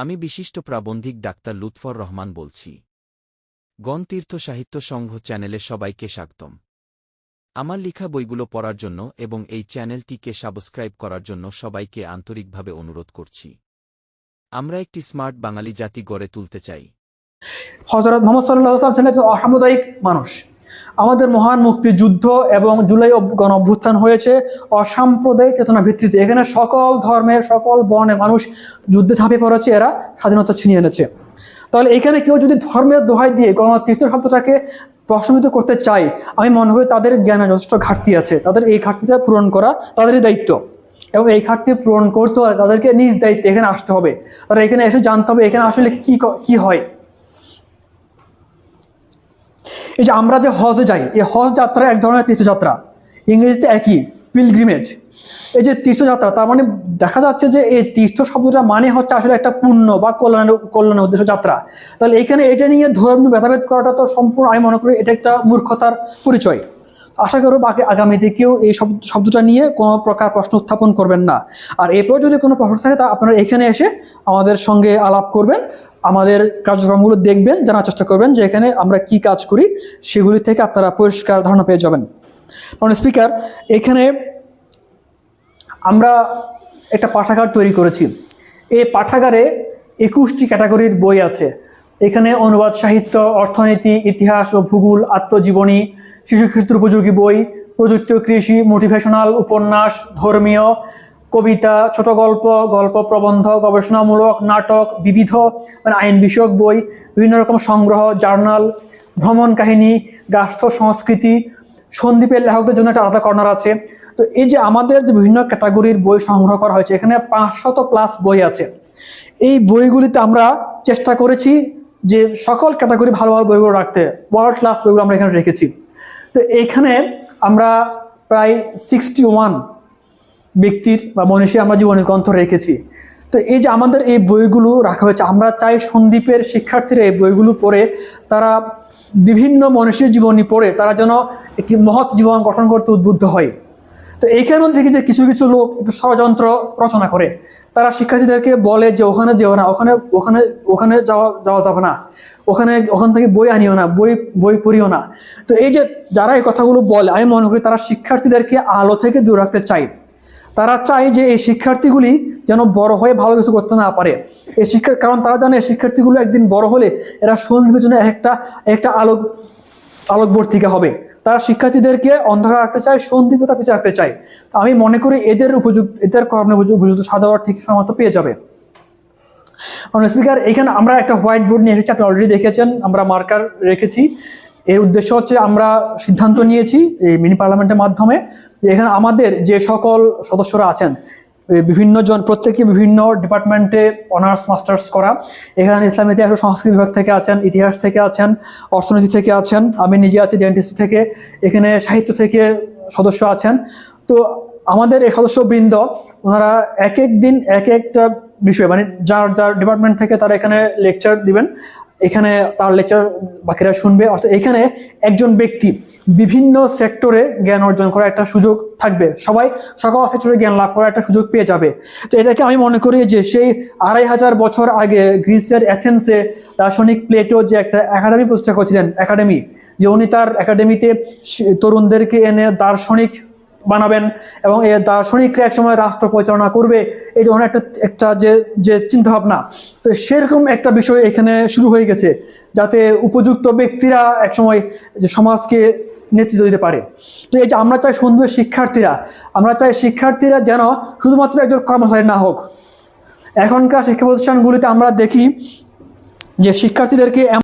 আমি বিশিষ্ট প্রাবন্ধিক ডাক্তার লুৎফর রহমান বলছি। গণতীর্থ সাহিত্য সংঘ চ্যানেলে সবাইকে স্বাগতম। আমার লেখা বইগুলো পড়ার জন্য এবং এই চ্যানেলটিকে সাবস্ক্রাইব করার জন্য সবাইকে আন্তরিকভাবে অনুরোধ করছি। আমরা একটি স্মার্ট বাঙালি জাতি গড়ে তুলতে চাই। হজরত মোহাম্মদ সাল্লাহ আসলাম ছিলেন একজন অসাম্প্রদায়িক মানুষ। আমাদের মহান মুক্তিযুদ্ধ এবং জুলাই গণ অভ্যুত্থান হয়েছে অসাম্প্রদায়িক চেতনা ভিত্তিতে। এখানে সকল ধর্মের, সকল বর্ণের মানুষ যুদ্ধে ঝাঁপিয়ে পড়েছে, এরা স্বাধীনতা ছিনিয়ে এনেছে। তাহলে এখানে কেউ যদি ধর্মের দোহাই দিয়ে গণতৃষ্ণ শব্দটাকে প্রশ্নবিত করতে চায়, আমি মনে করি তাদের জ্ঞানে যথেষ্ট ঘাটতি আছে। তাদের এই ঘাটতিটা পূরণ করা তাদেরই দায়িত্ব। এবং এই ঘাটতি পূরণ করতে হলে তাদেরকে নিজ দায়িত্বে এখানে আসতে হবে। তারা এখানে এসে জানতে হবে এখানে আসলে ক- কি হয়। এই যে আমরা যে হজে যাই, এই হজ যাত্রা এক ধরনের তীর্থযাত্রা ইংরেজিতে একই পিলগ্রিমেজ এই যে তীর্থযাত্রা তার মানে দেখা যাচ্ছে যে এই তীর্থ শব্দটা মানে হচ্ছে আসলে একটা পুণ্য বা কল্যাণের কল্যাণের উদ্দেশ্য যাত্রা। তাহলে এখানে এটা নিয়ে ধর্মীয় ভেদাভেদ করাটা তো সম্পূর্ণ আমি মনে করি এটা একটা মূর্খতার পরিচয়। আশা করব বাকি আগামীতে কেউ এই শব্দ, শব্দটা নিয়ে কোনো প্রকার প্রশ্ন উত্থাপন করবেন না। আর এরপর যদি কোনো প্রশ্ন থাকে তা আপনারা এখানে এসে আমাদের সঙ্গে আলাপ করবেন। আমাদের কার্যক্রমগুলো দেখবেন, জানার চেষ্টা করবেন যে এখানে আমরা কি কাজ করি, সেগুলি থেকে আপনারা পরিষ্কার ধারণা পেয়ে যাবেন। কারণ স্পিকার, এখানে আমরা একটা পাঠাগার তৈরি করেছি। এই পাঠাগারে একুশটি ক্যাটাগরির বই আছে। এখানে অনুবাদ, সাহিত্য, অর্থনীতি, ইতিহাস ও ভূগোল, আত্মজীবনী শিশু খ্রিস্ট উপযোগী বই, প্রযুক্তি কৃষি মোটিভেশনাল উপন্যাস, ধর্মীয় কবিতা, ছোট গল্প গল্প প্রবন্ধ, গবেষণামূলক নাটক, বিবিধ মানে আইন বিষয়ক বই, বিভিন্ন রকম সংগ্রহ, জার্নাল, ভ্রমণ কাহিনী গার্হস্থ্য সংস্কৃতি সন্দীপের লেখকদের জন্য একটা আলাদা কর্নার আছে। তো এই যে আমাদের যে বিভিন্ন ক্যাটাগরির বই সংগ্রহ করা হয়েছে, এখানে পাঁচশত প্লাস বই আছে। এই বইগুলিতে আমরা চেষ্টা করেছি যে সকল ক্যাটাগরি ভালো ভালো বইগুলো রাখতে ওয়ার্ল্ড ক্লাস বইগুলো আমরা এখানে রেখেছি। তো এইখানে আমরা প্রায় সিক্সটি ওয়ান ব্যক্তির বা মনীষী আমরা জীবনের গ্রন্থ রেখেছি। তো এই যে আমাদের এই বইগুলো রাখা হয়েছে, আমরা চাই সন্দীপের শিক্ষার্থীরা এই বইগুলো পড়ে তারা বিভিন্ন মনীষীর জীবনী পড়ে তারা যেন একটি মহৎ জীবন গঠন করতে উদ্বুদ্ধ হয়। তো এইখানে থেকে যে কিছু কিছু লোক একটু ষড়যন্ত্র রচনা করে, তারা শিক্ষার্থীদেরকে বলে যে ওখানে যেও না, ওখানে ওখানে ওখানে যাওয়া যাওয়া যাবে না, ওখানে, ওখান থেকে বই আনিও না, বই বই পড়িও না। তো এই যে যারা এই কথাগুলো বলে, আমি মনে করি তারা শিক্ষার্থীদেরকে আলো থেকে দূর রাখতে চায়। তারা চায় যে এই শিক্ষার্থীগুলি যেন বড় হয়ে ভালো কিছু করতে না পারে। এই শিক্ষা কারণ তারা জানে শিক্ষার্থীগুলো একদিন বড় হলে এরা সন্ধির জন্য একটা একটা আলোক আলোকবর্তিকা হবে। তারা শিক্ষার্থীদেরকে অন্ধকার রাখতে চায় সন্দীপতা পিছিয়ে রাখতে চায়। আমি মনে করি এদের উপযুক্ত এদের কর্মে উপযুক্ত উপযুক্ত সাজাওয়া ঠিক সময় মতো পেয়ে যাবে। স্পিকার এখানে আমরা একটা হোয়াইট বোর্ড নিয়ে এসেছি, আপনি অলরেডি দেখেছেন, আমরা মার্কার রেখেছি। এর উদ্দেশ্য হচ্ছে আমরা সিদ্ধান্ত নিয়েছি এই মিনি পার্লামেন্টের মাধ্যমে এখানে আমাদের যে সকল সদস্যরা আছেন বিভিন্ন জন প্রত্যেকে বিভিন্ন ডিপার্টমেন্টে অনার্স মাস্টার্স করা। এখানে ইসলাম ইতিহাস ও সংস্কৃতি বিভাগ থেকে আছেন, ইতিহাস থেকে আছেন, অর্থনীতি থেকে আছেন, আমি নিজে আছি ডেন্টিস্ট থেকে, এখানে সাহিত্য থেকে সদস্য আছেন। তো আমাদের এই সদস্যবৃন্দ, ওনারা এক এক দিন এক একটা বিষয় মানে যার যার ডিপার্টমেন্ট থেকে তারা এখানে লেকচার দিবেন। এখানে তার লেকচার বাকিরা শুনবে। অর্থাৎ এখানে একজন ব্যক্তি বিভিন্ন সেক্টরে জ্ঞান অর্জন করার একটা সুযোগ থাকবে। সবাই সকল সেক্টরে জ্ঞান লাভ করার একটা সুযোগ পেয়ে যাবে। তো এটাকে আমি মনে করি যে সেই আড়াই হাজার বছর আগে গ্রিসের অ্যাথেন্সে দার্শনিক প্লেটো যে একটা একাডেমি প্রতিষ্ঠা করেছিলেন, একাডেমি, যে উনি তার একাডেমিতে তরুণদেরকে এনে দার্শনিক বানাবেন এবং এই দার্শনিকরা এক সময় রাষ্ট্র পরিচালনা করবে, এই ধরনের একটা একটা যে যে চিন্তাভাবনা। তো সেরকম একটা বিষয় এখানে শুরু হয়ে গেছে, যাতে উপযুক্ত ব্যক্তিরা এক সময় যে সমাজকে নেতৃত্ব দিতে পারে। তো এই যে আমরা চাই সুন্দর শিক্ষার্থীরা, আমরা চাই শিক্ষার্থীরা যেন শুধুমাত্র একজন কর্মচারী না হোক। এখনকার শিক্ষা প্রতিষ্ঠানগুলিতে আমরা দেখি যে শিক্ষার্থীদেরকে